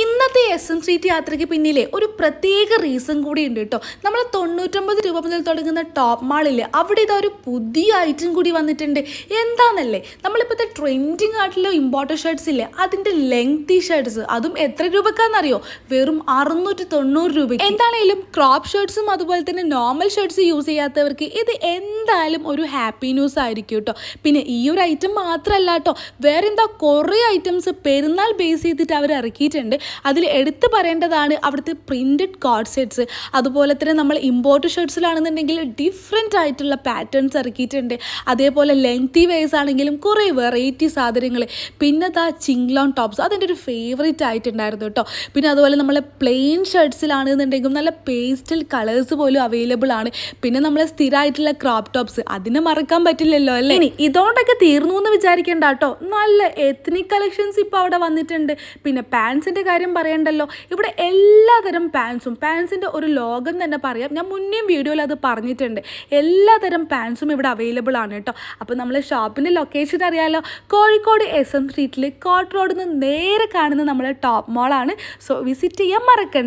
ഇന്നത്തെ S M street യാത്രയ്ക്ക് പിന്നിലെ ഒരു പ്രത്യേക റീസൺ കൂടി ഉണ്ട് കേട്ടോ നമ്മൾ തൊണ്ണൂറ്റൊമ്പത് രൂപ മുതൽ തുടങ്ങുന്ന ടോപ്പ് മാളിൽ അവിടെ ഇതാ ഒരു പുതിയ ഐറ്റം കൂടി വന്നിട്ടുണ്ട്. എന്താണെന്നല്ലേ നമ്മളിപ്പോഴത്തെ ട്രെൻഡിങ് ആയിട്ടുള്ള ഇമ്പോർട്ടന്റ് ഷർട്ട്സ് ഇല്ലേ അതിന്റെ ലെങ്തി ഷർട്ട്സ് അതും എത്ര രൂപക്കാണെന്നറിയോ വെറും അറുന്നൂറ്റി തൊണ്ണൂറ് രൂപ എന്താണേലും ക്രോപ്പ് ഷർട്ട്സും അതുപോലെ തന്നെ നോർമൽ ഷർട്ട്സ് യൂസ് ചെയ്യാത്തവർക്ക് ഇത് എന്തായാലും ഒരു ഹാപ്പി ന്യൂസ് ആയിരിക്കും കേട്ടോ പിന്നെ ഈ ഒരു ഐറ്റം മാത്രമല്ല കേട്ടോ വേറെ എന്താ കുറേ ഐറ്റംസ് പെരുന്നാൾ ബേസ് ചെയ്തിട്ട് അവർ ഇറക്കിയിട്ടുണ്ട്. അതിൽ എടുത്തു പറയേണ്ടതാണ് അവിടുത്തെ പ്രിന്റഡ് കോഡ് സെറ്റ്സ് അതുപോലെ തന്നെ നമ്മൾ ഇമ്പോർട്ട് ഷർട്ട്സിലാണെന്നുണ്ടെങ്കിൽ ഡിഫറെന്റ് ആയിട്ടുള്ള പാറ്റേൺസ് ഇറക്കിയിട്ടുണ്ട്. അതേപോലെ ലെങ്തി വേസ് ആണെങ്കിലും കുറേ വെറൈറ്റി സാധനങ്ങൾ. പിന്നെ ദാ ചിങ്ലോൺ ടോപ്സ് അതെന്റെ ഒരു ഫേവറേറ്റ് ആയിട്ടുണ്ടായിരുന്നു കേട്ടോ പിന്നെ അതുപോലെ നമ്മൾ പ്ലെയിൻ ഷർട്ട്സിലാണെന്നുണ്ടെങ്കിൽ നല്ല പേസ്റ്റൽ കളേഴ്സ് പോലും അവൈലബിൾ ആണ്. പിന്നെ നമ്മൾ സ്ഥിരമായിട്ടുള്ള ക്രോപ്പ് ടോപ്സ് അതിനെ മറക്കാൻ പറ്റില്ലല്ലോ അല്ലേ? ഇനി ഇതോണ്ടൊക്കെ തീർന്നു എന്ന് വിചാരിക്കേണ്ട കേട്ടോ നല്ല എത്നിക് കളക്ഷൻസ് ഇപ്പോൾ അവിടെ വന്നിട്ടുണ്ട്. പിന്നെ പാൻസിന്റെ കാര്യം പറയണ്ടല്ലോ. ഇവിടെ എല്ലാതരം പാൻസും പാൻസിന്റെ ഒരു ലോകം തന്നെ പറയാം. ഞാൻ മുന്നേയും വീഡിയോയിൽ അത് പറഞ്ഞിട്ടുണ്ട്. എല്ലാതരം പാൻസും ഇവിടെ അവൈലബിൾ ആണ് കേട്ടോ. അപ്പോൾ നമ്മൾ ഷോപ്പിന്റെ ലൊക്കേഷൻ അറിയാമല്ലോ കോഴിക്കോട് എസ് എം സ്ട്രീറ്റിൽ കോട്ട് റോഡിൽ നിന്ന് നേരെ കാണുന്ന നമ്മളെ ടോപ്പ് മോളാണ് സോ വിസിറ്റ് ചെയ്യാൻ മറക്കണ്ട.